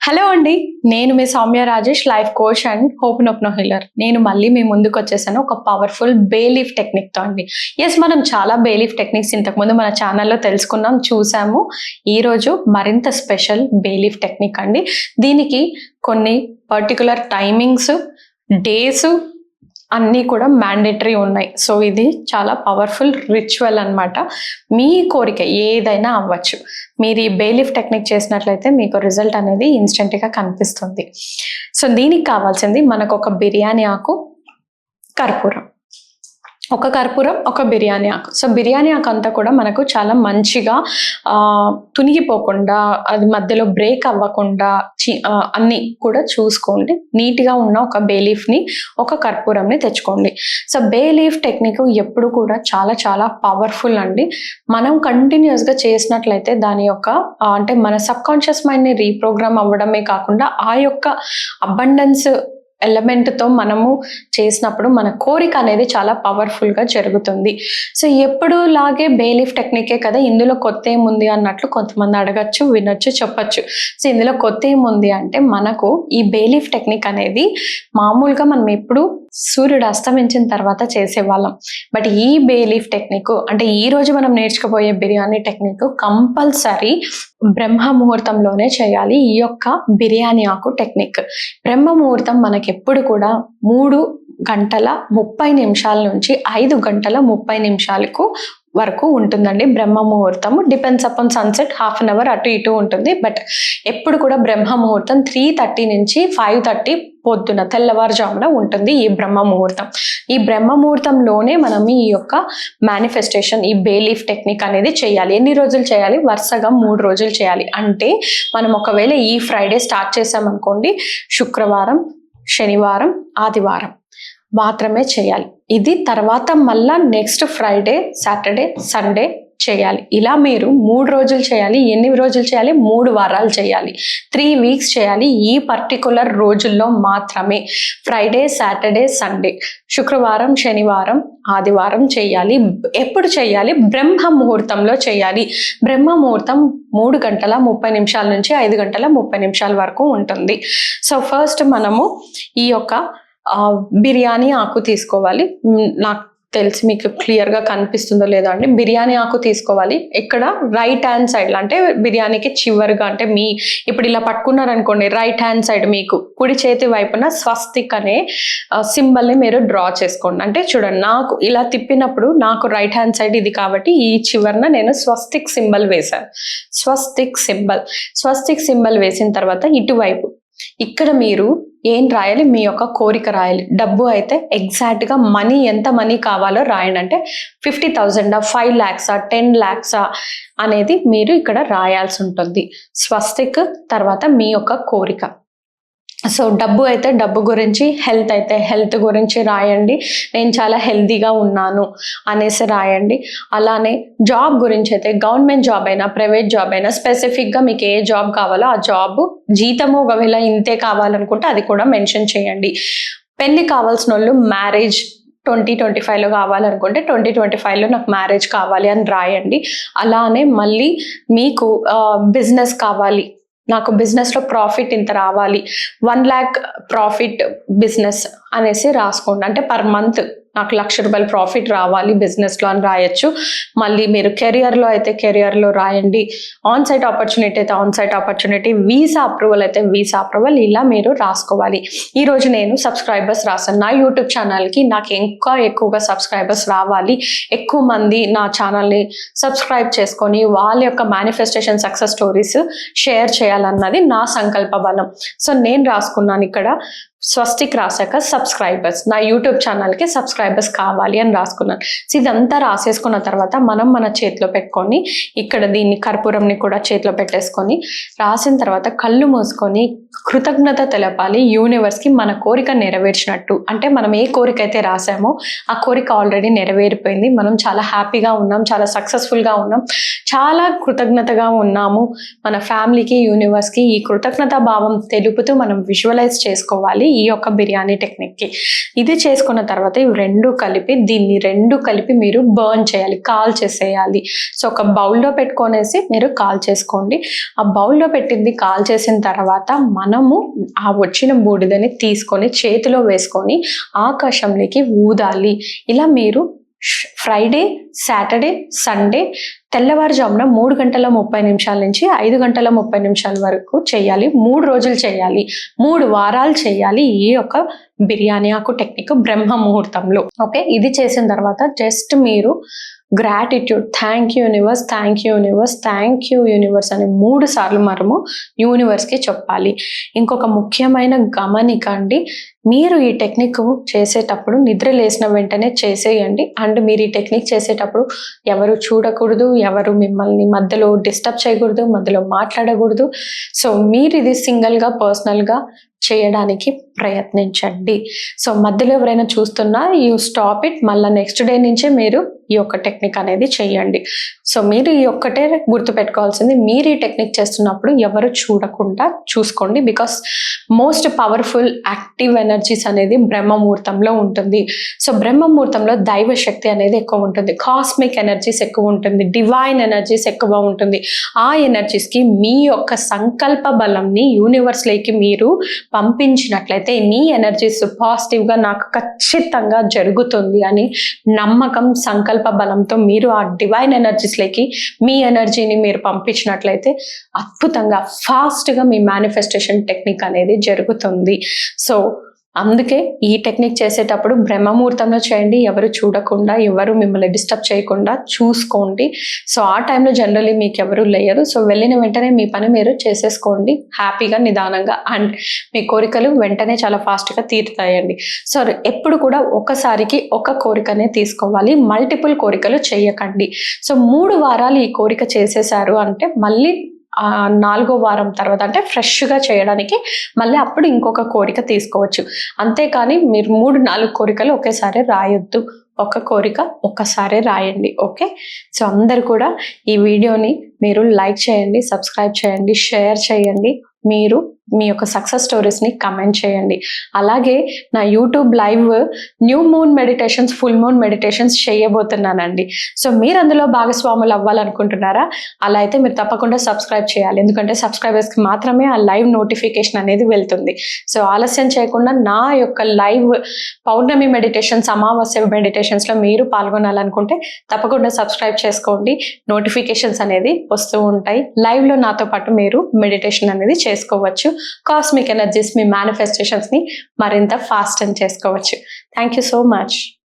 Hello అండి నేను మీ Soumya Rajesh life coach and hope నొప్నో healer నేను మళ్ళీ మీ ముందుకు వచ్చేసాను ఒక పవర్ఫుల్ బేలీఫ్ టెక్నిక్తో అండి. ఎస్ మనం చాలా బేలీఫ్ టెక్నిక్స్ ఇంతకుముందు మన ఛానల్లో తెలుసుకున్నాం చూసాము. ఈరోజు మరింత స్పెషల్ బేలీఫ్ టెక్నిక్ అండి. దీనికి కొన్ని పర్టికులర్ టైమింగ్స్ డేస్ అన్నీ కూడా మ్యాండేటరీ ఉన్నాయి. సో ఇది చాలా పవర్ఫుల్ రిచువల్ అన్నమాట. మీ కోరిక ఏదైనా అవ్వచ్చు. మీరు ఈ బేలిఫ్ టెక్నిక్ చేసినట్లయితే మీకు రిజల్ట్ అనేది ఇన్స్టెంట్గా కనిపిస్తుంది. సో దీనికి కావాల్సింది మనకు ఒక బిర్యానీ ఆకు కర్పూరం. ఒక కర్పూరం ఒక బిర్యానీ ఆకు. సో బిర్యానీ ఆకు అంతా కూడా మనకు చాలా మంచిగా తునిగిపోకుండా అది మధ్యలో బ్రేక్ అవ్వకుండా చి- అన్ని కూడా చూసుకోండి. నీట్గా ఉన్న ఒక బేలీఫ్ని ఒక కర్పూరంని తెచ్చుకోండి. సో బే లీఫ్ టెక్నిక్ ఎప్పుడు కూడా చాలా చాలా పవర్ఫుల్ అండి. మనం కంటిన్యూస్గా చేసినట్లయితే దాని యొక్క అంటే మన సబ్కాన్షియస్ మైండ్ని రీప్రోగ్రామ్ అవ్వడమే కాకుండా ఆ యొక్క అబండెన్స్ ఎలిమెంట్తో మనము చేసినప్పుడు మన కోరిక అనేది చాలా పవర్ఫుల్గా జరుగుతుంది. సో ఎప్పుడు లాగే బేలీఫ్ టెక్నికే కదా ఇందులో కొత్త ఏముంది అన్నట్లు కొంతమంది అడగచ్చు వినొచ్చు చెప్పచ్చు. సో ఇందులో కొత్త ఏముంది అంటే మనకు ఈ బేలీఫ్ టెక్నిక్ అనేది మామూలుగా మనం ఎప్పుడు సూర్యుడు అస్తమించిన తర్వాత చేసేవాళ్ళం. బట్ ఈ బేలీఫ్ టెక్నిక్ అంటే ఈ రోజు మనం నేర్చుకోబోయే బిర్యానీ టెక్నిక్ కంపల్సరీ బ్రహ్మ ముహూర్తంలోనే చేయాలి. ఈ యొక్క బిర్యానీ ఆకు టెక్నిక్. బ్రహ్మ ముహూర్తం మనకి ఎప్పుడు కూడా మూడు గంటల ముప్పై నిమిషాల నుంచి ఐదు గంటల ముప్పై నిమిషాలకు వరకు ఉంటుందండి Brahma muhurtam. Depends upon sunset half an hour అటు ఇటు ఉంటుంది. బట్ ఎప్పుడు కూడా బ్రహ్మ ముహూర్తం త్రీ థర్టీ నుంచి ఫైవ్ థర్టీ పొద్దున తెల్లవారుజామున ఉంటుంది ఈ బ్రహ్మ ముహూర్తం. ఈ బ్రహ్మ ముహూర్తంలోనే మనం ఈ యొక్క మేనిఫెస్టేషన్ ఈ బేలీఫ్ టెక్నిక్ అనేది చేయాలి. ఎన్ని రోజులు చేయాలి? వరుసగా మూడు రోజులు చేయాలి. అంటే మనం ఒకవేళ ఈ ఫ్రైడే స్టార్ట్ చేసామనుకోండి శుక్రవారం శనివారం ఆదివారం. మాత్రమే చేయాలి. ఇది తర్వాత మళ్ళా నెక్స్ట్ ఫ్రైడే సాటర్డే సండే చేయాలి. ఇలా మీరు మూడు రోజులు చేయాలి ఎన్ని రోజులు చేయాలి మూడు వారాలు చేయాలి. త్రీ వీక్స్ చేయాలి ఈ పర్టికులర్ రోజుల్లో మాత్రమే. ఫ్రైడే సాటర్డే సండే శుక్రవారం శనివారం ఆదివారం చేయాలి. ఎప్పుడు చేయాలి? బ్రహ్మ ముహూర్తంలో చేయాలి. బ్రహ్మ ముహూర్తం మూడు గంటల ముప్పై నిమిషాల నుంచి ఐదు గంటల ముప్పై నిమిషాల వరకు ఉంటుంది. సో ఫస్ట్ మనము ఈ యొక్క బిర్యానీ ఆకు తీసుకోవాలి. నాకు తెలిసి మీకు క్లియర్గా కనిపిస్తుందో లేదో అండి. బిర్యానీ ఆకు తీసుకోవాలి. ఇక్కడ రైట్ హ్యాండ్ సైడ్ అంటే బిర్యానీకి చివరిగా అంటే మీ ఇప్పుడు ఇలా పట్టుకున్నారనుకోండి రైట్ హ్యాండ్ సైడ్ మీకు కుడి చేతి వైపున స్వస్తిక్ అనే సింబల్ని మీరు డ్రా చేసుకోండి. అంటే చూడండి నాకు ఇలా తిప్పినప్పుడు నాకు రైట్ హ్యాండ్ సైడ్ ఇది కాబట్టి ఈ చివరన నేను స్వస్తిక్ సింబల్ వేశాను. స్వస్తిక్ సింబల్. స్వస్తిక్ సింబల్ వేసిన తర్వాత ఇటువైపు. ఇక్కడ మీరు ఏం రాయాలి? మీ యొక్క కోరిక రాయాలి. డబ్బు అయితే ఎగ్జాక్ట్గా మనీ ఎంత మనీ కావాలో రాయండి. అంటే ఫిఫ్టీ థౌజండా ఫైవ్ ల్యాక్సా టెన్ ల్యాక్సా అనేది మీరు ఇక్కడ రాయాల్సి ఉంటుంది. స్వస్తిక్ తర్వాత మీ యొక్క కోరిక. సో డబ్బు అయితే డబ్బు గురించి హెల్త్ అయితే హెల్త్ గురించి రాయండి. నేను చాలా హెల్తీగా ఉన్నాను అనేసి రాయండి. అలానే జాబ్ గురించి అయితే గవర్నమెంట్ జాబ్ అయినా ప్రైవేట్ జాబ్ అయినా స్పెసిఫిక్గా మీకు ఏ జాబ్ కావాలో ఆ జాబ్ జీతము ఒకవేళ ఇంతే కావాలనుకుంటే అది కూడా మెన్షన్ చేయండి. పెళ్ళి కావాల్సిన వాళ్ళు మ్యారేజ్ ట్వంటీ ట్వంటీ ఫైవ్లో కావాలనుకుంటే ట్వంటీ ట్వంటీ ఫైవ్లో నాకు మ్యారేజ్ కావాలి అని రాయండి. అలానే మళ్ళీ మీకు బిజినెస్ కావాలి నాకు బిజినెస్లో ప్రాఫిట్ ఇంత రావాలి. వన్ ల్యాక్ ప్రాఫిట్ బిజినెస్ అనేసి రాసుకోండి. అంటే పర్ మంత్ నాకు లక్ష రూపాయలు ప్రాఫిట్ రావాలి బిజినెస్లో అని రాయొచ్చు. మళ్ళీ మీరు కెరియర్లో అయితే కెరియర్లో రాయండి. ఆన్ సైట్ ఆపర్చునిటీ అయితే on site opportunity visa approval అయితే వీసా అప్రూవల్ ఇలా మీరు రాసుకోవాలి. ఈ రోజు నేను సబ్స్క్రైబర్స్ రాశాను నా యూట్యూబ్ ఛానల్కి నాకు ఇంకా ఎక్కువగా సబ్స్క్రైబర్స్ రావాలి. ఎక్కువ మంది నా ఛానల్ని సబ్స్క్రైబ్ చేసుకొని వాళ్ళ యొక్క మేనిఫెస్టేషన్ సక్సెస్ స్టోరీస్ షేర్ చేయాలి. చేయాలన్నది నా సంకల్ప బలం. సో నేను రాసుకున్నాను ఇక్కడ. స్వస్తిక్ రాశాక సబ్స్క్రైబర్స్. నా యూట్యూబ్ ఛానల్కి సబ్స్క్రైబర్స్ కావాలి అని రాసుకున్నాను. సో ఇదంతా రాసేసుకున్న తర్వాత మనం మన చేతిలో పెట్టుకొని ఇక్కడ దీన్ని కర్పూరంని కూడా చేతిలో పెట్టేసుకొని రాసిన తర్వాత కళ్ళు మూసుకొని కృతజ్ఞత తెలపాలి. యూనివర్స్కి మన కోరిక నెరవేర్చినట్టు. అంటే మనం ఏ కోరిక అయితే రాసామో ఆ కోరిక ఆల్రెడీ నెరవేరిపోయింది. మనం చాలా హ్యాపీగా ఉన్నాం చాలా సక్సెస్ఫుల్గా ఉన్నాం చాలా కృతజ్ఞతగా ఉన్నాము. మన ఫ్యామిలీకి యూనివర్స్కి ఈ కృతజ్ఞత భావం తెలుపుతూ మనం విజువలైజ్ చేసుకోవాలి. ఈ యొక్క బిర్యానీ టెక్నిక్కి. ఇది చేసుకున్న తర్వాత ఇవి రెండు కలిపి దీన్ని రెండు కలిపి మీరు బర్న్ చేయాలి కాల్ చేసేయాలి. సో ఒక బౌల్లో పెట్టుకొనేసి మీరు కాల్ చేసుకోండి. ఆ బౌల్లో పెట్టింది కాల్ చేసిన తర్వాత మనము ఆ వచ్చిన బూడిదని తీసుకొని చేతిలో వేసుకొని ఆకాశంలోకి ఊదాలి. ఇలా మీరు ఫ్రైడే సాటర్డే సండే తెల్లవారుజామున మూడు గంటల ముప్పై నిమిషాల నుంచి ఐదు గంటల ముప్పై నిమిషాల వరకు చేయాలి. మూడు రోజులు చేయాలి. మూడు వారాలు చేయాలి ఈ యొక్క బిర్యానీ ఆకు టెక్నిక్ బ్రహ్మ ముహూర్తంలో ఓకే? ఇది చేసిన తర్వాత జస్ట్ మీరు gratitude thank you universe thank you universe thank you universe అని మూడు సార్లు మనము యూనివర్స్కి చెప్పాలి. ఇంకొక ముఖ్యమైన గమనిక అండి మీరు ఈ టెక్నిక్ చేసేటప్పుడు నిద్ర లేసిన వెంటనే చేసేయండి. అండ్ మీరు ఈ టెక్నిక్ చేసేటప్పుడు ఎవరు చూడకూడదు ఎవరు మిమ్మల్ని మధ్యలో డిస్టర్బ్ చేయకూడదు మధ్యలో మాట్లాడకూడదు. సో మీరు ఇది సింగిల్గా పర్సనల్గా చేయడానికి ప్రయత్నించండి. సో మధ్యలో ఎవరైనా చూస్తున్నా యూ స్టాప్ ఇట్ మళ్ళీ నెక్స్ట్ డే నుంచే మీరు ఈ యొక్క టెక్నిక్ అనేది చేయండి. సో మీరు ఈ ఒక్కటే గుర్తుపెట్టుకోవాల్సింది మీరు ఈ టెక్నిక్ చేస్తున్నప్పుడు ఎవరు చూడకుండా చూసుకోండి. Because most powerful active energies అనేది బ్రహ్మముహూర్తంలో ఉంటుంది. సో బ్రహ్మముహూర్తంలో దైవ శక్తి అనేది ఎక్కువ ఉంటుంది. కాస్మిక్ ఎనర్జీస్ ఎక్కువ ఉంటుంది. డివైన్ ఎనర్జీస్ ఎక్కువ ఉంటుంది. ఆ ఎనర్జీస్కి మీ యొక్క సంకల్ప బలంని యూనివర్స్లోకి మీరు పంపించినట్లయితే మీ ఎనర్జీస్ పాజిటివ్గా నాకు ఖచ్చితంగా జరుగుతుంది అని నమ్మకం సంకల్ప బలంతో మీరు ఆ డివైన్ ఎనర్జీస్లోకి మీ ఎనర్జీని మీరు పంపించినట్లయితే అద్భుతంగా ఫాస్ట్గా మీ మేనిఫెస్టేషన్ టెక్నిక్ అనేది జరుగుతుంది. సో అందుకే ఈ టెక్నిక్ చేసేటప్పుడు బ్రహ్మముహూర్తంలో చేయండి ఎవరు చూడకుండా ఎవరు మిమ్మల్ని డిస్టర్బ్ చేయకుండా చూసుకోండి. సో ఆ టైంలో జనరలీ మీకు ఎవరు లేయరు సో వెళ్ళిన వెంటనే మీ పని మీరు చేసేసుకోండి. హ్యాపీగా నిదానంగా అండ్ మీ కోరికలు వెంటనే చాలా ఫాస్ట్గా తీరుతాయండి. సో ఎప్పుడు కూడా ఒకసారికి ఒక కోరికనే తీసుకోవాలి. మల్టిపుల్ కోరికలు చేయకండి. సో మూడు వారాలు ఈ కోరిక చేసేసారు అంటే మళ్ళీ నాలుగో వారం తర్వాత అంటే ఫ్రెష్గా చేయడానికి మళ్ళీ అప్పుడు ఇంకొక కోరిక తీసుకోవచ్చు. అంతేకాని మీరు మూడు నాలుగు కోరికలు ఒకేసారి రాయొద్దు. ఒక కోరిక ఒక్కసారి రాయండి. ఓకే? సో అందరు కూడా ఈ వీడియోని మీరు లైక్ చేయండి సబ్స్క్రైబ్ చేయండి షేర్ చేయండి. మీరు మీ యొక్క సక్సెస్ స్టోరీస్ని కమెంట్ చేయండి. అలాగే నా YouTube live new moon meditations full moon meditations చేయబోతున్నానండి. So మీరు అందులో భాగస్వాములు అవ్వాలనుకుంటున్నారా? అలా అయితే మీరు తప్పకుండా సబ్స్క్రైబ్ చేయాలి. ఎందుకంటే సబ్స్క్రైబర్స్కి మాత్రమే ఆ లైవ్ నోటిఫికేషన్ అనేది వెళ్తుంది. సో ఆలస్యం చేయకుండా నా యొక్క లైవ్ పౌర్ణమి మెడిటేషన్స్ అమావాస్య మెడిటేషన్స్లో మీరు పాల్గొనాలనుకుంటే తప్పకుండా సబ్స్క్రైబ్ చేసుకోండి. నోటిఫికేషన్స్ అనేది వస్తూ ఉంటాయి. లైవ్లో నాతో పాటు మీరు మెడిటేషన్ అనేది చేసుకోవచ్చు. కాస్మిక్ ఎనర్జీస్ మీ మేనిఫెస్టేషన్స్ని మరింత ఫాస్ట్ అండ్ చేసుకోవచ్చు. Thank you so much